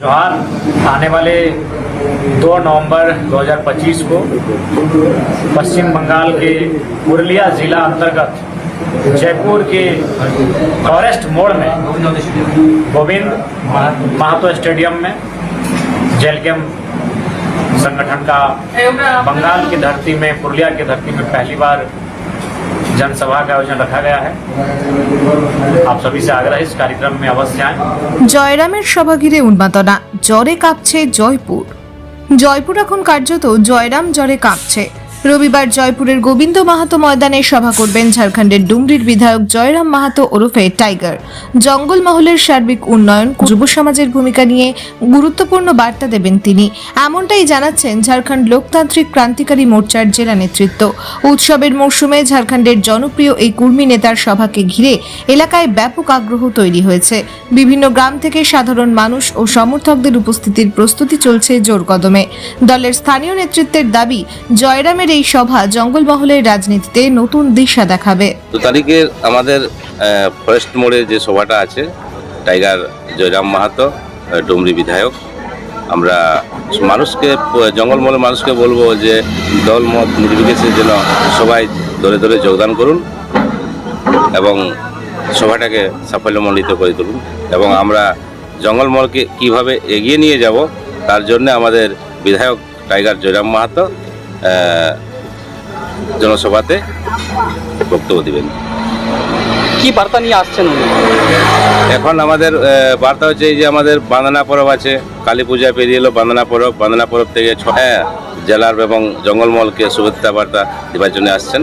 जोहार, आने वाले 2 नवंबर 2025 को पश्चिम बंगाल के पुरुलिया जिला अंतर्गत जयपुर के फॉरेस्ट मोड़ में गोविंद महातो स्टेडियम में जेल कैम्प संगठन का बंगाल की धरती में, पुरुलिया की धरती में पहली बार जनसभा का आयोजन रखा गया है आप सभी से आग्रह है इस कार्यक्रम में अवश्य आएं জয়রামের সভা ঘিরে উন্মাদনা জ্বরে কাঁপছে জয়পুর জয়পুর এখন কার্যত জয়রাম জ্বরে কাঁপছে রবিবার জয়পুরের গোবিন্দ মাহাতো ময়দানে সভা করবেন ঝাড়খণ্ডের ডুমরির বিধায়ক জয়রাম মাহাতো ওরফে টাইগার। জঙ্গল মহলের সার্বিক উন্নয়ন, যুব সমাজের ভূমিকা নিয়ে গুরুত্বপূর্ণ বার্তা দেবেন তিনি। এমনটাই জানাচ্ছেন ঝাড়খণ্ড লোকতান্ত্রিক ক্রান্তিকারী মোর্চার জেলা নেতৃত্ব। উৎসবের মরশুমে ঝাড়খণ্ডের জনপ্রিয় এই কুর্মী নেতার সভাকে ঘিরে এলাকায় ব্যাপক আগ্রহ তৈরি হয়েছে। বিভিন্ন গ্রাম থেকে সাধারণ মানুষ ও সমর্থকদের উপস্থিতির প্রস্তুতি চলছে জোর কদমে দলের স্থানীয় নেতৃত্বের দাবি, জয়রামের এই সভা জঙ্গলমহলের রাজনীতিতে নতুন দিশা দেখাবে। দু তারিখের আমাদের ফরেস্ট মোড়ে যে সভাটা আছে টাইগার জয়রাম মাহাতো ডুমরি বিধায়ক, আমরা মানুষকে, জঙ্গলমহলের মানুষকে বলব যে দল মত নির্বিশেষে যেন সবাই ধরে ধরে যোগদান করুন এবং সভাটাকে সাফল্যমণ্ডিত করে তুলুন এবং আমরা জঙ্গলমহলকে কীভাবে এগিয়ে নিয়ে যাব, তার জন্য আমাদের বিধায়ক টাইগার জয়রাম মাহাতো জনসভাতে বক্তব্য দিবেন। কি বার্তা নিয়ে আসছেন উনি? এখন আমাদের বার্তা হচ্ছে এই যে আমাদের বাঁধনা পরব আছে কালী পূজা পেরিয়ে এলো বাঁধনা পরব। বান্দনা পরব থেকে ছয় হ্যাঁ জেলার এবং জঙ্গলমহলকে শুভেচ্ছা বার্তা দেবার জন্য আসছেন।